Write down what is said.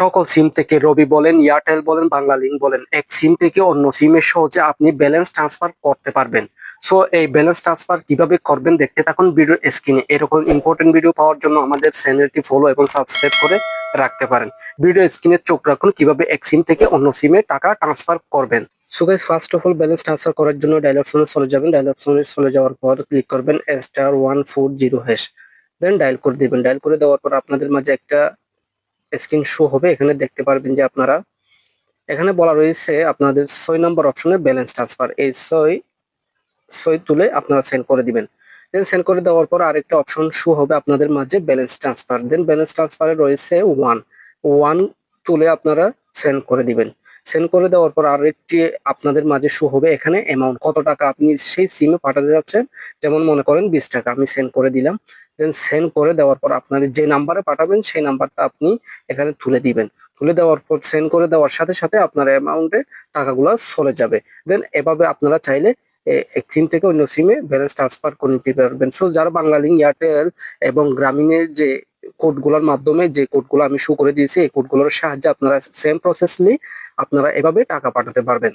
সকল সিম থেকে রবি বলেন, এয়ারটেল বলেন, বাংলালিংক বলেন, এক সিম থেকে অন্য সিমে সহজে আপনি ব্যালেন্স ট্রান্সফার করতে পারবেন। সো এই ব্যালেন্স ট্রান্সফার কীভাবে করবেন দেখতে থাকুন ভিডিও স্ক্রিনে এরকম ইম্পর্টেন্ট ভিডিও পাওয়ার জন্য আমাদের চ্যানেলটি ফলো এবং সাবস্ক্রাইব করে রাখতে পারেন। ভিডিও স্ক্রিনে চোখ রাখুন কীভাবে এক সিম থেকে অন্য সিমে টাকা ট্রান্সফার করবেন। So guys first of all balance transfer করার জন্য ডায়াল অপশনে চলে যাবেন। ডায়াল অপশনে চলে যাওয়ার পর ক্লিক করবেন star one four zero hash then dial করে দিবেন। ডায়াল করে দেওয়ার পর আপনাদের মাঝে একটা স্ক্রিন শো হবে, এখানে দেখতে পারবেন যে আপনারা, এখানে বলা রয়েছে আপনাদের ছয় নম্বর অপশনে ব্যালেন্স ট্রান্সফার এই ছয় ছয় তুলে আপনারা সেন্ড করে দিবেন। দেন সেন্ড করে দেওয়ার পর আরেকটা অপশন শো হবে আপনাদের মাঝে ব্যালেন্স ট্রান্সফার দেন ব্যালেন্স ট্রান্সফারে রয়েছে ওয়ান ওয়ান তুলে আপনারা সেন্ড করে দিবেন। সেন্ড করে দেওয়ার পর আরেকটি আপনাদের মাঝে শো হবে এখানে অ্যামাউন্ট কত টাকা আপনি সেই সিমে পাঠাতে যাচ্ছেন। যেমন মনে করেন বিশ টাকা আমি সেন্ড করে দিলাম। দেন সেন্ড করে দেওয়ার পর আপনাদের যে নাম্বারে পাঠাবেন সেই নাম্বারটা আপনি এখানে তুলে দিবেন। তুলে দেওয়ার পর সেন্ড করে দেওয়ার সাথে সাথে আপনার অ্যামাউন্টে টাকাগুলো চলে যাবে। দেন এভাবে আপনারা চাইলে এক সিম থেকে অন্য সিমে ব্যালেন্স ট্রান্সফার করে নিতে পারবেন। সো যারা বাংলালিংক এয়ারটেল এবং গ্রামীণের যে কোডগুলোর মাধ্যমে যে কোডগুলো আমি শো করে দিয়েছি, এই কোডগুলোর সাহায্যে আপনারা সেম প্রসেসলি আপনারা এভাবে টাকা পাঠাতে পারবেন।